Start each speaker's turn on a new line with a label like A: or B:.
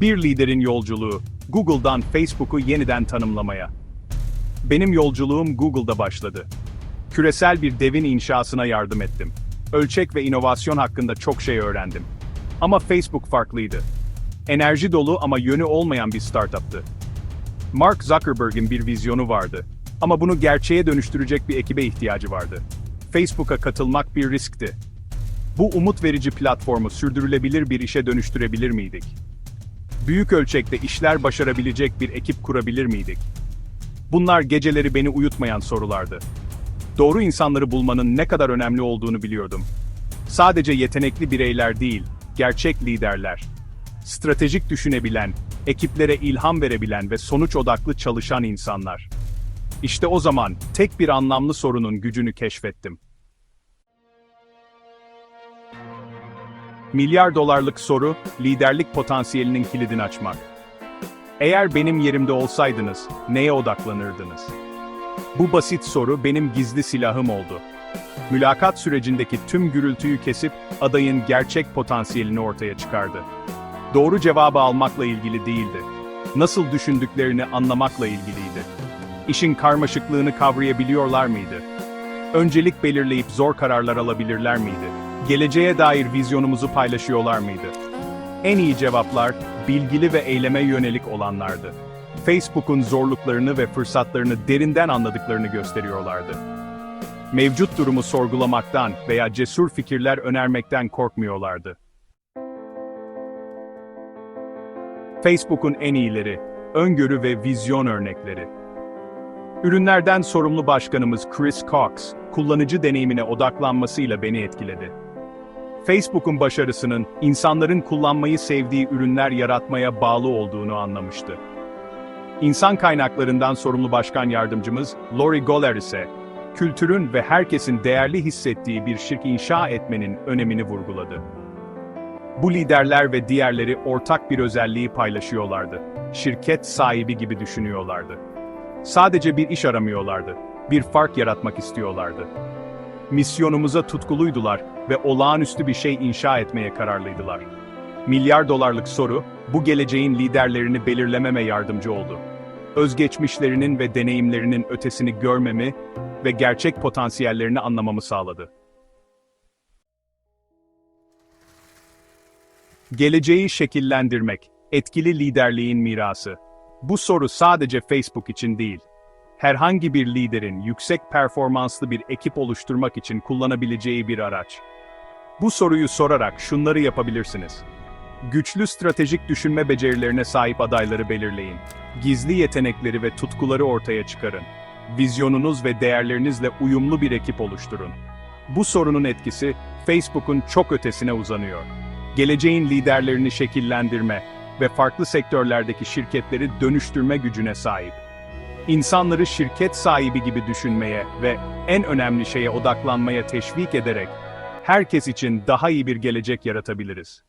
A: Bir liderin yolculuğu, Google'dan Facebook'u yeniden tanımlamaya. Benim yolculuğum Google'da başladı. Küresel bir devin inşasına yardım ettim. Ölçek ve inovasyon hakkında çok şey öğrendim. Ama Facebook farklıydı. Enerji dolu ama yönü olmayan bir startuptı. Mark Zuckerberg'in bir vizyonu vardı. Ama bunu gerçeğe dönüştürecek bir ekibe ihtiyacı vardı. Facebook'a katılmak bir riskti. Bu umut verici platformu sürdürülebilir bir işe dönüştürebilir miydik? Büyük ölçekte işler başarabilecek bir ekip kurabilir miydik? Bunlar geceleri beni uyutmayan sorulardı. Doğru insanları bulmanın ne kadar önemli olduğunu biliyordum. Sadece yetenekli bireyler değil, gerçek liderler. Stratejik düşünebilen, ekiplere ilham verebilen ve sonuç odaklı çalışan insanlar. İşte o zaman tek bir anlamlı sorunun gücünü keşfettim. Milyar dolarlık soru, liderlik potansiyelinin kilidini açmak. Eğer benim yerimde olsaydınız, neye odaklanırdınız? Bu basit soru benim gizli silahım oldu. Mülakat sürecindeki tüm gürültüyü kesip adayın gerçek potansiyelini ortaya çıkardı. Doğru cevabı almakla ilgili değildi. Nasıl düşündüklerini anlamakla ilgiliydi. İşin karmaşıklığını kavrayabiliyorlar mıydı? Öncelik belirleyip zor kararlar alabilirler miydi? Geleceğe dair vizyonumuzu paylaşıyorlar mıydı? En iyi cevaplar, bilgili ve eyleme yönelik olanlardı. Facebook'un zorluklarını ve fırsatlarını derinden anladıklarını gösteriyorlardı. Mevcut durumu sorgulamaktan veya cesur fikirler önermekten korkmuyorlardı. Facebook'un en iyileri, öngörü ve vizyon örnekleri. Ürünlerden sorumlu başkanımız Chris Cox, kullanıcı deneyimine odaklanmasıyla beni etkiledi. Facebook'un başarısının insanların kullanmayı sevdiği ürünler yaratmaya bağlı olduğunu anlamıştı. İnsan kaynaklarından sorumlu başkan yardımcımız Lori Goller ise, kültürün ve herkesin değerli hissettiği bir şirk inşa etmenin önemini vurguladı. Bu liderler ve diğerleri ortak bir özelliği paylaşıyorlardı. Şirket sahibi gibi düşünüyorlardı. Sadece bir iş aramıyorlardı, bir fark yaratmak istiyorlardı. Misyonumuza tutkuluydular ve olağanüstü bir şey inşa etmeye kararlıydılar. Milyar dolarlık soru, bu geleceğin liderlerini belirlememe yardımcı oldu. Özgeçmişlerinin ve deneyimlerinin ötesini görmemi ve gerçek potansiyellerini anlamamı sağladı. Geleceği şekillendirmek, etkili liderliğin mirası. Bu soru sadece Facebook için değil, herhangi bir liderin yüksek performanslı bir ekip oluşturmak için kullanabileceği bir araç. Bu soruyu sorarak şunları yapabilirsiniz. Güçlü stratejik düşünme becerilerine sahip adayları belirleyin. Gizli yetenekleri ve tutkuları ortaya çıkarın. Vizyonunuz ve değerlerinizle uyumlu bir ekip oluşturun. Bu sorunun etkisi Facebook'un çok ötesine uzanıyor. Geleceğin liderlerini şekillendirme ve farklı sektörlerdeki şirketleri dönüştürme gücüne sahip. İnsanları şirket sahibi gibi düşünmeye ve en önemli şeye odaklanmaya teşvik ederek herkes için daha iyi bir gelecek yaratabiliriz.